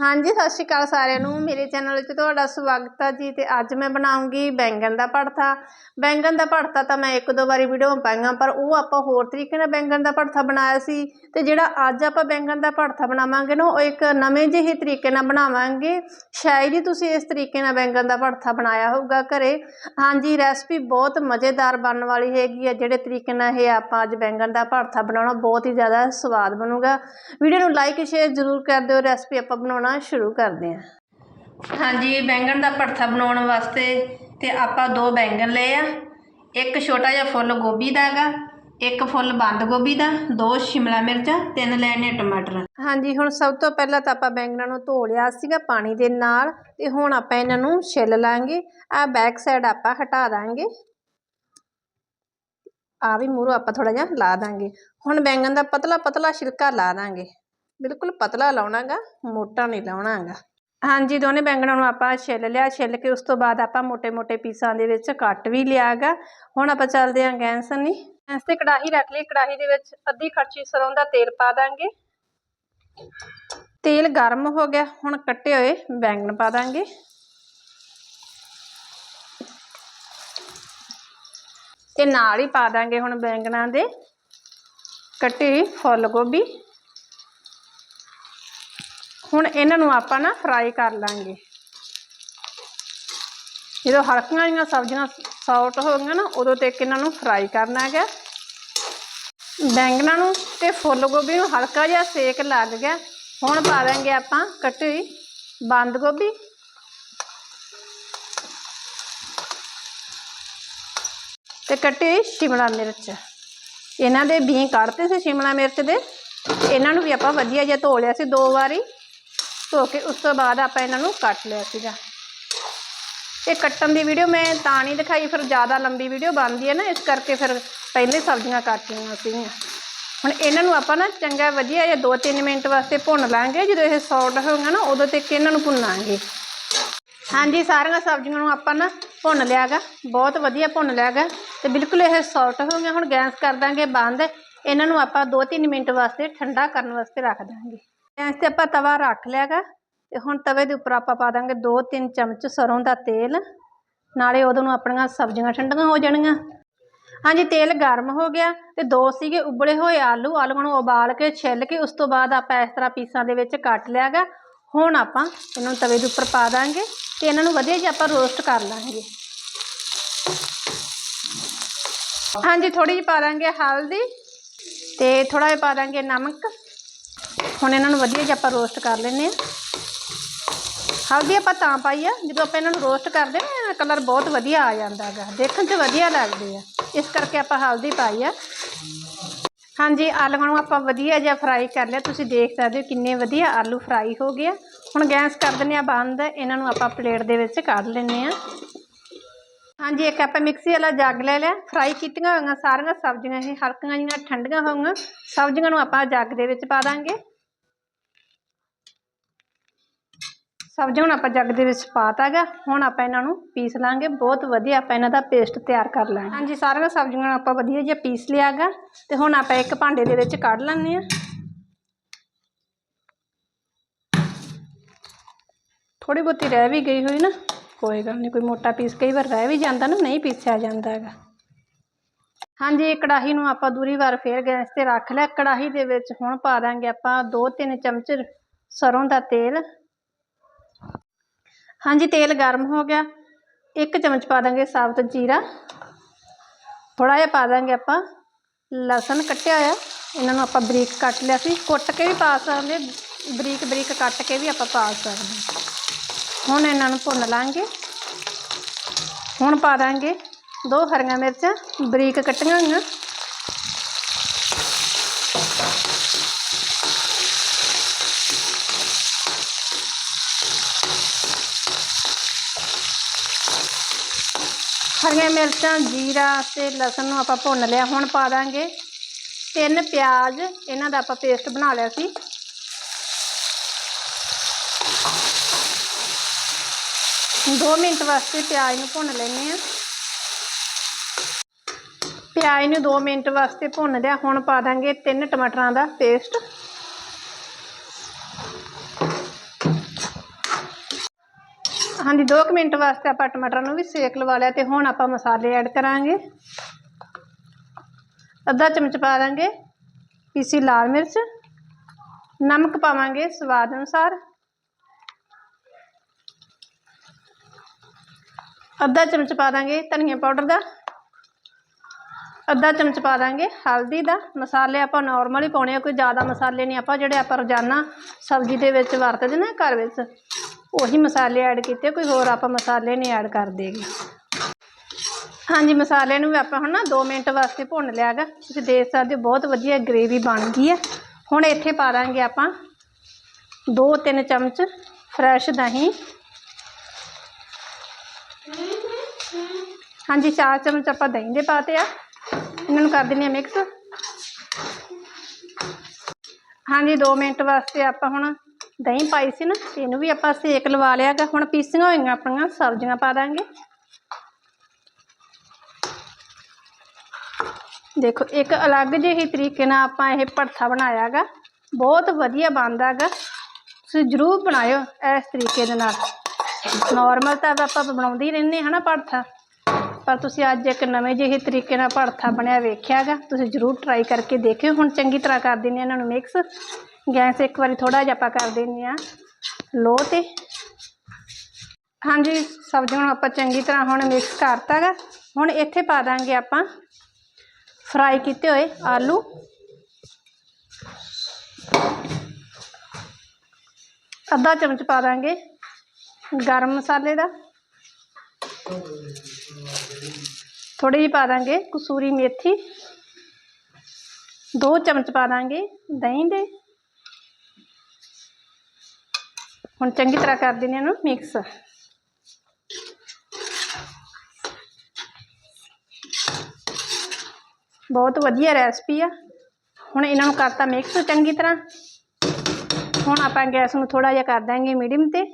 ਹਾਂਜੀ, ਸਤਿ ਸ਼੍ਰੀ ਅਕਾਲ ਸਾਰਿਆਂ ਨੂੰ। ਮੇਰੇ ਚੈਨਲ ਵਿੱਚ ਤੁਹਾਡਾ ਸਵਾਗਤ ਹੈ ਜੀ ਤੇ ਅੱਜ ਮੈਂ ਬਣਾਉਂਗੀ ਬੈਂਗਣ ਦਾ ਭੜਥਾ। ਬੈਂਗਣ ਦਾ ਭੜਥਾ ਤਾਂ ਮੈਂ ਇੱਕ ਦੋ ਵਾਰੀ ਵੀਡੀਓ ਪਾਈਆਂ, ਪਰ ਉਹ ਆਪਾਂ ਹੋਰ ਤਰੀਕੇ ਨਾਲ ਬੈਂਗਣ ਦਾ ਭੜਥਾ ਬਣਾਇਆ ਸੀ ਤੇ ਜਿਹੜਾ ਅੱਜ ਆਪਾਂ ਬੈਂਗਣ ਦਾ ਭੜਥਾ ਬਣਾਵਾਂਗੇ ਨਾ, ਉਹ ਇੱਕ ਨਵੇਂ ਜਿਹੇ ਤਰੀਕੇ ਨਾਲ ਬਣਾਵਾਂਗੇ। ਸ਼ਾਇਦ ਹੀ ਤੁਸੀਂ ਇਸ ਤਰੀਕੇ ਨਾਲ ਬੈਂਗਣ ਦਾ ਭੜਥਾ ਬਣਾਇਆ ਹੋਊਗਾ ਘਰੇ। ਹਾਂਜੀ, ਰੈਸਪੀ ਬਹੁਤ ਮਜ਼ੇਦਾਰ ਬਣਨ ਵਾਲੀ ਹੈਗੀ ਹੈ ਜਿਹੜੇ ਤਰੀਕੇ ਨਾਲ ਇਹ ਆਪਾਂ ਅੱਜ ਬੈਂਗਣ ਦਾ ਭੜਥਾ ਬਣਾਉਣਾ ਬਹੁਤ ਹੀ ਜ਼ਿਆਦਾ ਸਵਾਦ ਬਣੂਗਾ। ਵੀਡੀਓ ਨੂੰ ਲਾਈਕ ਸ਼ੇਅਰ ਜ਼ਰੂਰ ਕਰ ਦਿਓ, ਰੈਸਪੀ ਆਪਾਂ ਬਣਾਉਣਾ ਸ਼ੁਰੂ ਕਰਦੇ ਹਾਂ। ਹਾਂਜੀ ਬੈਂਗਣ ਦਾ ਭੜਥਾ ਬਣਾਉਣ ਵਾਸਤੇ ਤੇ ਆਪਾਂ ਦੋ ਬੈਂਗਣ ਲਏ ਆ। ਇੱਕ ਛੋਟਾ ਜਿਹਾ ਫੁੱਲ ਗੋਭੀ ਦਾ ਹੈਗਾ ਇੱਕ ਫੁੱਲ ਬੰਦ ਗੋਭੀ ਦਾ ਦੋ ਸ਼ਿਮਲਾ ਮਿਰਚਾਂ ਤਿੰਨ ਲੈਣੇ ਟਮਾਟਰ। ਹਾਂਜੀ ਹੁਣ ਸਭ ਤੋਂ ਪਹਿਲਾਂ ਤਾਂ ਆਪਾਂ ਬੈਂਗਣਾਂ ਨੂੰ ਧੋ ਲਿਆ ਸੀਗਾ ਪਾਣੀ ਦੇ ਨਾਲ ਤੇ ਹੁਣ ਆਪਾਂ ਇਹਨਾਂ ਨੂੰ ਛਿੱਲ ਲਾਂਗੇ। ਆ ਬੈਕ ਸਾਈਡ ਆਪਾਂ ਹਟਾ ਦਾਂਗੇ। ਆ ਵੀ ਮੂਹਰੋਂ ਆਪਾਂ ਥੋੜਾ ਜਿਹਾ ਲਾ ਦਾਂਗੇ। ਹੁਣ ਬੈਂਗਣ ਦਾ ਪਤਲਾ ਪਤਲਾ ਛਿਲਕਾ ਲਾ ਦਾਂਗੇ। ਬਿਲਕੁਲ ਪਤਲਾ ਲਾਉਣਾਗਾ, ਮੋਟਾ ਨਹੀਂ ਲਾਉਣਾਗਾ। ਹਾਂਜੀ, ਦੋਨੇ ਬੈਂਗਣਾਂ ਨੂੰ ਆਪਾਂ ਛਿੱਲ ਲਿਆ, ਛਿੱਲ ਕੇ ਉਸ ਤੋਂ ਬਾਅਦ ਆਪਾਂ ਮੋٹے-ਮੋٹے ਪੀਸਾਂ ਦੇ ਵਿੱਚ ਕੱਟ ਵੀ ਲਿਆਗਾ। ਹੁਣ ਆਪਾਂ ਚੱਲਦੇ ਆਂ ਗੈਸ ਨਹੀਂ ਗੈਸ ਤੇ ਕੜਾਹੀ ਰੱਖ ਲਈ, ਕੜਾਹੀ ਦੇ ਵਿੱਚ ਅੱਧੀ ਖਰਚੀ ਸਰੋਂ ਦਾ ਤੇਲ ਪਾ ਦਾਂਗੇ। ਤੇਲ ਗਰਮ ਹੋ ਗਿਆ, ਹੁਣ ਕੱਟੇ ਹੋਏ ਬੈਂਗਣ ਪਾ ਦਾਂਗੇ। ਤੇ ਨਾਲ ਹੀ ਪਾ ਦਾਂਗੇ ਹੁਣ ਬੈਂਗਣਾਂ ਦੇ ਕੱਟੀ ਫੁੱਲ ਗੋਭੀ। ਹੁਣ ਇਹਨਾਂ ਨੂੰ ਆਪਾਂ ਨਾ ਫਰਾਈ ਕਰ ਲਾਂਗੇ। ਜਦੋਂ ਹਲਕੀਆਂ ਜਿਹੀਆਂ ਸਬਜ਼ੀਆਂ ਸੌਟ ਹੋ ਗਈਆਂ ਨਾ, ਉਦੋਂ ਤੱਕ ਇਹਨਾਂ ਨੂੰ ਫਰਾਈ ਕਰਨਾ ਹੈਗਾ। ਬੈਂਗਣਾ ਨੂੰ ਤੇ ਫੁੱਲ ਗੋਭੀ ਨੂੰ ਹਲਕਾ ਜਿਹਾ ਸੇਕ ਲੱਗ ਗਿਆ। ਹੁਣ ਪਾ ਦਾਂਗੇ ਆਪਾਂ ਕੱਟੀ ਹੋਈ ਬੰਦ ਗੋਭੀ। ਤੇ ਕੱਟੀ ਹੋਈ ਸ਼ਿਮਲਾ ਮਿਰਚ। ਇਹਨਾਂ ਦੇ ਬੀਂ ਕੱਢਤੇ ਸੀ ਸ਼ਿਮਲਾ ਮਿਰਚ ਦੇ। ਇਹਨਾਂ ਨੂੰ ਵੀ ਆਪਾਂ ਵਧੀਆ ਜਿਹਾ ਧੋ ਲਿਆ ਸੀ ਦੋ ਵਾਰੀ। ਧੋ ਕੇ ਉਸ ਤੋਂ ਬਾਅਦ ਆਪਾਂ ਇਹਨਾਂ ਨੂੰ ਕੱਟ ਲਿਆ ਸੀਗਾ। ਇਹ ਕੱਟਣ ਦੀ ਵੀਡੀਓ ਮੈਂ ਤਾਂ ਨਹੀਂ ਦਿਖਾਈ, ਫਿਰ ਜ਼ਿਆਦਾ ਲੰਬੀ ਵੀਡੀਓ ਬਣਦੀ ਹੈ ਨਾ, ਇਸ ਕਰਕੇ ਫਿਰ ਪਹਿਲੇ ਸਬਜ਼ੀਆਂ ਕੱਟ ਲਈਆਂ ਸੀਗੀਆਂ। ਹੁਣ ਇਹਨਾਂ ਨੂੰ ਆਪਾਂ ਨਾ ਚੰਗਾ ਵਧੀਆ ਜਿਹਾ 2-3 ਮਿੰਟ ਵਾਸਤੇ ਭੁੰਨ ਲਾਂਗੇ, ਜਦੋਂ ਇਹ ਸੌਫਟ ਹੋਊਗਾ ਨਾ, ਉਦੋਂ ਤੱਕ ਇਹਨਾਂ ਨੂੰ ਭੁੰਨਾਂਗੇ। ਹਾਂਜੀ, ਸਾਰੀਆਂ ਸਬਜ਼ੀਆਂ ਨੂੰ ਆਪਾਂ ਨਾ ਭੁੰਨ ਲਿਆਗਾ, ਬਹੁਤ ਵਧੀਆ ਭੁੰਨ ਲਿਆਗਾ ਤੇ ਬਿਲਕੁਲ ਇਹ ਸੌਫਟ ਹੋ ਗਿਆ ਹੁਣ ਗੈਸ ਕਰ ਦਾਂਗੇ ਬੰਦ। ਇਹਨਾਂ ਨੂੰ ਆਪਾਂ 2-3 ਮਿੰਟ ਵਾਸਤੇ ਠੰਡਾ ਕਰਨ ਵਾਸਤੇ ਰੱਖ ਦਾਂਗੇ। ਗੈਸ ਤੇ ਆਪਾਂ ਤਵਾ ਰੱਖ ਲਿਆਗਾ ਤੇ ਹੁਣ ਤਵੇ ਦੇ ਉੱਪਰ ਆਪਾਂ ਪਾ ਦਾਂਗੇ 2-3 ਚਮਚ ਸਰੋਂ ਦਾ ਤੇਲ। ਨਾਲੇ ਉਦੋਂ ਨੂੰ ਆਪਣੀਆਂ ਸਬਜ਼ੀਆਂ ਠੰਡੀਆਂ ਹੋ ਜਾਣਗੀਆਂ ਹਾਂਜੀ, ਤੇਲ ਗਰਮ ਹੋ ਗਿਆ ਤੇ ਦੋ ਸੀਗੇ ਉਬਲੇ ਹੋਏ ਆਲੂ। ਆਲੂਆਂ ਨੂੰ ਉਬਾਲ ਕੇ ਛਿੱਲ ਕੇ ਉਸ ਤੋਂ ਬਾਅਦ ਆਪਾਂ ਇਸ ਤਰ੍ਹਾਂ ਪੀਸਾਂ ਦੇ ਵਿੱਚ ਕੱਟ ਲਿਆਗਾ। ਹੁਣ ਆਪਾਂ ਇਹਨਾਂ ਨੂੰ ਤਵੇ ਦੇ ਉੱਪਰ ਪਾ ਦਾਂਗੇ ਤੇ ਇਹਨਾਂ ਨੂੰ ਵਧੀਆ ਜਿਹਾ ਆਪਾਂ ਰੋਸਟ ਕਰ ਲਾਂਗੇ। ਹਾਂਜੀ ਥੋੜੀ ਜਿਹੀ ਪਾ ਦਾਂਗੇ ਹਲਦੀ ਤੇ ਥੋੜਾ ਜਿਹਾ ਪਾ ਦਾਂਗੇ ਨਮਕ। ਹੁਣ ਇਹਨਾਂ ਨੂੰ ਵਧੀਆ ਜਿਹਾ ਆਪਾਂ ਰੋਸਟ ਕਰ ਲੈਂਦੇ ਆ ਹਲਦੀ ਆਪਾਂ ਤਾਂ ਪਾਈ ਆ, ਜਦੋਂ ਆਪਾਂ ਇਹਨਾਂ ਨੂੰ ਰੋਸਟ ਕਰਦੇ ਨਾ ਕਲਰ ਬਹੁਤ ਵਧੀਆ ਆ ਜਾਂਦਾ ਹੈਗਾ। ਦੇਖਣ 'ਚ ਵਧੀਆ ਲੱਗਦੇ ਆ। ਇਸ ਕਰਕੇ ਆਪਾਂ ਹਲਦੀ ਪਾਈ ਆ। ਹਾਂਜੀ, ਆਲੂਆਂ ਨੂੰ ਆਪਾਂ ਵਧੀਆ ਜਿਹਾ ਫਰਾਈ ਕਰ ਲਿਆ। ਤੁਸੀਂ ਦੇਖ ਸਕਦੇ ਹੋ ਕਿੰਨੇ ਵਧੀਆ ਆਲੂ ਫਰਾਈ ਹੋ ਗਏ ਆ। ਹੁਣ ਗੈਸ ਕਰ ਦਿੰਦੇ ਆ ਬੰਦ। ਇਹਨਾਂ ਨੂੰ ਆਪਾਂ ਪਲੇਟ ਦੇ ਵਿੱਚ ਕੱਢ ਲੈਂਦੇ ਆ ਹਾਂਜੀ, ਇੱਕ ਆਪਾਂ ਮਿਕਸੀ ਵਾਲਾ ਜੱਗ ਲੈ ਲਿਆ। ਫਰਾਈ ਕੀਤੀਆਂ ਹੋਈਆਂ ਸਾਰੀਆਂ ਸਬਜ਼ੀਆਂ ਇਹ ਹਲਕੀਆਂ ਜਿਹੀਆਂ, ਠੰਡੀਆਂ ਹੋਈਆਂ। ਸਬਜ਼ੀਆਂ ਨੂੰ ਆਪਾਂ ਜੱਗ ਦੇ ਵਿੱਚ ਪਾ ਦਾਂਗੇ। ਸਬਜ਼ੀ ਹੁਣ ਆਪਾਂ ਜੱਗ ਦੇ ਵਿੱਚ ਪਾਤਾਗਾ, ਹੁਣ ਆਪਾਂ ਇਹਨਾਂ ਨੂੰ ਪੀਸ ਲਾਂਗੇ। ਬਹੁਤ ਵਧੀਆ ਆਪਾਂ ਇਹਨਾਂ ਦਾ ਪੇਸਟ ਤਿਆਰ ਕਰ ਲਾਂਗੇ। ਹਾਂਜੀ, ਸਾਰੀਆਂ ਸਬਜ਼ੀਆਂ ਨੂੰ ਆਪਾਂ ਵਧੀਆ ਜਿਹਾ ਪੀਸ ਲਿਆਗਾ। ਤੇ ਹੁਣ ਆਪਾਂ ਇੱਕ ਭਾਂਡੇ ਦੇ ਵਿੱਚ ਕੱਢ ਲੈਂਦੇ ਆ ਥੋੜੀ ਬਹੁਤੀ ਰਹਿ ਵੀ ਗਈ ਹੋਈ ਨਾ, ਕੋਈ ਗੱਲ ਨਹੀਂ, ਕੋਈ ਮੋਟਾ ਪੀਸ ਕਈ ਵਾਰ ਰਹਿ ਵੀ ਜਾਂਦਾ ਨਾ, ਨਹੀਂ ਪੀਸਿਆ ਜਾਂਦਾ ਹੈਗਾ। ਹਾਂਜੀ ਕੜਾਹੀ ਨੂੰ ਆਪਾਂ ਦੂਰੀ ਵਾਰ ਫੇਰ ਗੈਸ ਤੇ ਰੱਖ ਲਿਆ। ਕੜਾਹੀ ਦੇ ਵਿੱਚ ਹੁਣ ਪਾ ਦਾਂਗੇ ਆਪਾਂ 2-3 ਚਮਚ ਸਰੋਂ ਦਾ ਤੇਲ। ਹਾਂਜੀ, ਤੇਲ ਗਰਮ ਹੋ ਗਿਆ। ਇੱਕ ਚਮਚ ਪਾ ਦਾਂਗੇ ਸਾਬਤ ਜੀਰਾ। ਥੋੜਾ ਜਿਹਾ ਪਾ ਦਾਂਗੇ ਆਪਾਂ। ਲਸਣ ਕੱਟਿਆ ਹੋਇਆ। ਇਹਨਾਂ ਨੂੰ ਆਪਾਂ ਬਰੀਕ ਕੱਟ ਲਿਆ ਸੀ। ਕੁੱਟ ਕੇ ਵੀ ਪਾ ਸਕਦੇ ਬਰੀਕ ਬਰੀਕ ਕੱਟ ਕੇ ਵੀ ਆਪਾਂ ਪਾ ਸਕਦੇ ਹੁਣ ਇਹਨਾਂ ਨੂੰ ਭੁੰਨ ਲਾਂਗੇ। ਹੁਣ ਪਾ ਦਾਂਗੇ ਦੋ ਹਰੀਆਂ ਮਿਰਚਾਂ। ਬਰੀਕ ਕੱਟੀਆਂ ਹੋਈਆਂ। ਹਰੀਆਂ ਮਿਰਚਾਂ, ਜੀਰਾ ਤੇ ਲਸਣ ਨੂੰ ਆਪਾਂ ਭੁੰਨ ਲਿਆ। ਹੁਣ ਪਾ ਦਾਂਗੇ ਤਿੰਨ ਪਿਆਜ਼। ਇਹਨਾਂ ਦਾ ਆਪਾਂ ਪੇਸਟ ਬਣਾ ਲਿਆ ਸੀ। ਦੋ ਮਿੰਟ ਵਾਸਤੇ ਪਿਆਜ਼ ਨੂੰ ਭੁੰਨ ਲੈਂਦੇ ਆ ਪਿਆਜ਼ ਨੂੰ 2 ਮਿੰਟ ਵਾਸਤੇ ਭੁੰਨ ਲਿਆ। ਹੁਣ ਪਾ ਦਾਂਗੇ ਤਿੰਨ ਟਮਾਟਰਾਂ ਦਾ ਪੇਸਟ। ਹਾਂਜੀ 2 ਮਿੰਟ ਵਾਸਤੇ ਆਪਾਂ ਟਮਾਟਰਾਂ ਨੂੰ ਵੀ ਸੇਕ ਲਵਾ ਲਿਆ ਤੇ ਹੁਣ ਆਪਾਂ ਮਸਾਲੇ ਐਡ ਕਰਾਂਗੇ। ਅੱਧਾ ਚਮਚ ਪਾ ਦਾਂਗੇ ਪੀਸੀ ਲਾਲ ਮਿਰਚ। ਨਮਕ ਪਾਵਾਂਗੇ ਸਵਾਦ ਅਨੁਸਾਰ। ਅੱਧਾ ਚਮਚ ਪਾ ਦਾਂਗੇ ਧਨੀਆ ਪਾਊਡਰ ਦਾ। ਅੱਧਾ ਚਮਚ ਪਾ ਦਾਂਗੇ ਹਲਦੀ ਦਾ। ਮਸਾਲੇ ਆਪਾਂ ਨਾਰਮਲ ਹੀ ਪਾਉਣੇ ਆ, ਕੋਈ ਜ਼ਿਆਦਾ ਮਸਾਲੇ ਨਹੀਂ। ਆਪਾਂ ਜਿਹੜੇ ਆਪਾਂ ਰੋਜ਼ਾਨਾ ਸਬਜ਼ੀ ਦੇ ਵਿੱਚ ਵਰਤਦੇ ਨਾ ਘਰ ਵਿੱਚ। ਉਹੀ ਮਸਾਲੇ ਐਡ ਕੀਤੇ, ਕੋਈ ਹੋਰ ਆਪਾਂ ਮਸਾਲੇ ਨਹੀਂ ਐਡ ਕਰ ਕਰਦੇਗੇ ਹਾਂਜੀ, ਮਸਾਲੇ ਨੂੰ ਵੀ ਆਪਾਂ ਹੁਣ ਨਾ 2 ਮਿੰਟ ਵਾਸਤੇ ਭੁੰਨ ਲਿਆਗਾ ਤੁਸੀਂ ਦੇਖ ਸਕਦੇ ਹੋ, ਬਹੁਤ ਵਧੀਆ ਗ੍ਰੇਵੀ ਬਣ ਗਈ ਹੈ। ਹੁਣ ਇੱਥੇ ਪਾ ਦਾਂਗੇ ਆਪਾਂ 2-3 ਚਮਚ ਫਰੈਸ਼ ਦਹੀਂ। ਹਾਂਜੀ 4 ਚਮਚ ਆਪਾਂ ਦਹੀਂ ਦੇ ਪਾਤੇ ਆ। ਇਹਨਾਂ ਨੂੰ ਕਰ ਦਿੰਦੇ ਆ ਮਿਕਸ ਹਾਂਜੀ 2 ਮਿੰਟ ਵਾਸਤੇ ਆਪਾਂ ਹੁਣ ਦਹੀਂ ਪਾਈ ਸੀ ਨਾ ਤੇ ਇਹਨੂੰ ਵੀ ਆਪਾਂ ਸੇਕ ਲਵਾ ਲਿਆਗਾ ਹੁਣ ਪੀਸੀਆਂ ਹੋਈਆਂ ਆਪਣੀਆਂ, ਸਬਜ਼ੀਆਂ ਪਾ ਦਾਂਗੇ। ਦੇਖੋ, ਇੱਕ ਅਲੱਗ ਜਿਹੇ ਤਰੀਕੇ ਨਾਲ ਆਪਾਂ ਇਹ ਭੜਥਾ ਬਣਾਇਆਗਾ ਬਹੁਤ ਵਧੀਆ ਬਣਦਾ ਗਾ। ਤੁਸੀਂ ਜ਼ਰੂਰ ਬਣਾਇਓ ਇਸ ਤਰੀਕੇ ਦੇ ਨਾਲ। ਨਾਰਮਲ ਤਾਂ ਆਪਾਂ ਬਣਾਉਂਦੇ ਹੀ ਰਹਿੰਦੇ ਹਾਂ ਨਾ ਭੜਥਾ। ਪਰ ਤੁਸੀਂ ਅੱਜ ਇੱਕ ਨਵੇਂ ਜਿਹੇ ਤਰੀਕੇ ਨਾਲ ਭੜਥਾ ਬਣਿਆ ਵੇਖਿਆਗਾ ਤੁਸੀਂ ਜ਼ਰੂਰ ਟਰਾਈ ਕਰਕੇ ਦੇਖਿਓ। ਹੁਣ ਚੰਗੀ ਤਰ੍ਹਾਂ ਕਰ ਦਿੰਦੇ ਇਹਨਾਂ ਨੂੰ ਮਿਕਸ ਗੈਸ ਇੱਕ ਵਾਰੀ ਥੋੜਾ ਜਿਹਾ ਆਪਾਂ ਕਰ ਦਿੰਦੇ ਹਾਂ। ਲੋ ਤੇ। ਹਾਂਜੀ, ਸਬਜ਼ੀ ਨੂੰ ਆਪਾਂ ਚੰਗੀ ਤਰ੍ਹਾਂ ਹੁਣ ਮਿਕਸ ਕਰਤਾਗਾ ਹੁਣ ਇੱਥੇ ਪਾ ਦਾਂਗੇ ਆਪਾਂ ਫਰਾਈ ਕੀਤੇ ਹੋਏ ਆਲੂ। ਅੱਧਾ ਚਮਚ ਪਾ ਦਾਂਗੇ ਗਰਮ ਮਸਾਲੇ ਦਾ। ਥੋੜੀ ਜਿਹੀ ਪਾ ਦਾਂਗੇ ਕਸੂਰੀ ਮੇਥੀ। ਦੋ ਚਮਚ ਪਾ ਦਾਂਗੇ ਦਹੀਂ ਦੇ। ਹੁਣ ਚੰਗੀ ਤਰ੍ਹਾਂ ਕਰ ਦਿੰਦੇ ਹਾਂ ਇਹਨੂੰ ਮਿਕਸ ਬਹੁਤ ਵਧੀਆ ਰੈਸਪੀ ਆ। ਹੁਣ ਇਹਨਾਂ ਨੂੰ ਕਰਤਾ ਮਿਕਸ ਚੰਗੀ ਤਰ੍ਹਾਂ। ਹੁਣ ਆਪਾਂ ਗੈਸ ਨੂੰ ਥੋੜਾ ਜਿਹਾ ਕਰ ਦਾਂਗੇ ਮੀਡੀਅਮ ਤੇ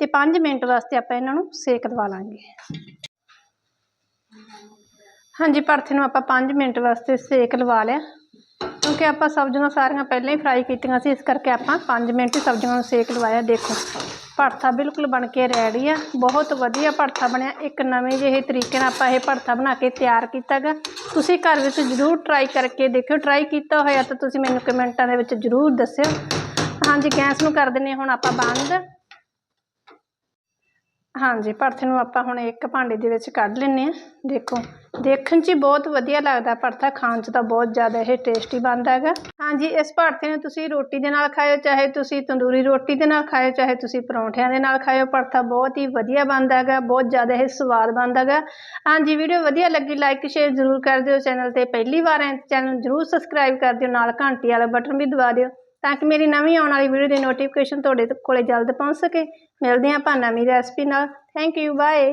ਤੇ 5 ਮਿੰਟ ਵਾਸਤੇ ਆਪਾਂ ਇਹਨਾਂ ਨੂੰ ਸੇਕ ਦਵਾ ਲਾਂਗੇ। ਹਾਂਜੀ, ਭਰਥੇ ਨੂੰ ਆਪਾਂ 5 ਮਿੰਟ ਵਾਸਤੇ ਸੇਕ ਲਵਾ ਲਿਆ। ਕਿਉਂਕਿ ਆਪਾਂ ਸਬਜ਼ੀਆਂ ਸਾਰੀਆਂ ਪਹਿਲਾਂ ਹੀ ਫਰਾਈ ਕੀਤੀਆਂ ਸੀ, ਇਸ ਕਰਕੇ ਆਪਾਂ 5 ਮਿੰਟ ਹੀ ਸਬਜ਼ੀਆਂ ਨੂੰ ਸੇਕ ਲਵਾਇਆ, ਦੇਖੋ। ਭਰਥਾ ਬਿਲਕੁਲ ਬਣ ਕੇ ਰੈਡੀ ਆ, ਬਹੁਤ ਵਧੀਆ ਭਰਥਾ ਬਣਿਆ। ਇੱਕ ਨਵੇਂ ਜਿਹੇ ਤਰੀਕੇ ਨਾਲ ਆਪਾਂ ਇਹ ਭਰਥਾ ਬਣਾ ਕੇ ਤਿਆਰ ਕੀਤਾਗਾ ਤੁਸੀਂ ਘਰ ਵਿੱਚ ਜ਼ਰੂਰ ਟਰਾਈ ਕਰਕੇ ਦੇਖਿਓ ਟਰਾਈ ਕੀਤਾ ਹੋਇਆ ਤਾਂ ਤੁਸੀਂ ਮੈਨੂੰ ਕਮੈਂਟਾਂ ਦੇ ਵਿੱਚ ਜ਼ਰੂਰ ਦੱਸਿਓ। ਹਾਂਜੀ, ਗੈਸ ਨੂੰ ਕਰ ਦਿੰਨੇ ਹੁਣ ਆਪਾਂ ਬੰਦ। ਹਾਂਜੀ ਭਰਥੇ ਨੂੰ ਆਪਾਂ ਹੁਣ ਇੱਕ ਭਾਂਡੇ ਦੇ ਵਿੱਚ ਕੱਢ ਲੈਂਦੇ ਆ ਦੇਖੋ, ਦੇਖਣ 'ਚ ਹੀ ਬਹੁਤ ਵਧੀਆ ਲੱਗਦਾ ਭਰਥਾ ਖਾਣ 'ਚ ਤਾਂ ਬਹੁਤ ਜ਼ਿਆਦਾ ਇਹ ਟੇਸਟੀ ਬਣਦਾ ਹੈਗਾ। ਹਾਂਜੀ, ਇਸ ਭਰਥੇ ਨੂੰ ਤੁਸੀਂ ਰੋਟੀ ਦੇ ਨਾਲ ਖਾਓ ਚਾਹੇ ਤੁਸੀਂ ਤੰਦੂਰੀ ਰੋਟੀ ਦੇ ਨਾਲ ਖਾਓ ਚਾਹੇ ਤੁਸੀਂ ਪਰੌਂਠਿਆਂ ਦੇ ਨਾਲ ਖਾਓ ਭਰਥਾ ਬਹੁਤ ਹੀ ਵਧੀਆ ਬਣਦਾ ਹੈਗਾ, ਬਹੁਤ ਜ਼ਿਆਦਾ ਇਹ ਸਵਾਦ ਬਣਦਾ ਹੈਗਾ। ਹਾਂਜੀ, ਵੀਡੀਓ ਵਧੀਆ ਲੱਗੀ ਲਾਈਕ ਸ਼ੇਅਰ ਜ਼ਰੂਰ ਕਰ ਦਿਓ, ਚੈਨਲ ਤੇ ਪਹਿਲੀ ਵਾਰ ਹੈ ਚੈਨਲ ਜ਼ਰੂਰ ਸਬਸਕ੍ਰਾਈਬ ਕਰ ਦਿਓ, ਨਾਲ ਘੰਟੀ ਵਾਲਾ ਬਟਨ ਵੀ ਦਬਾ ਦਿਓ। ਤਾਂ ਕਿ ਮੇਰੀ ਨਵੀਂ ਆਉਣ ਵਾਲੀ ਵੀਡੀਓ ਦੀ ਨੋਟੀਫਿਕੇਸ਼ਨ ਤੁਹਾਡੇ ਕੋਲੇ ਜਲਦ ਪਹੁੰਚ ਸਕੇ। ਮਿਲਦੇ ਹਾਂ ਆਪਾਂ ਨਵੀਂ ਰੈਸਪੀ ਨਾਲ। Thank you bye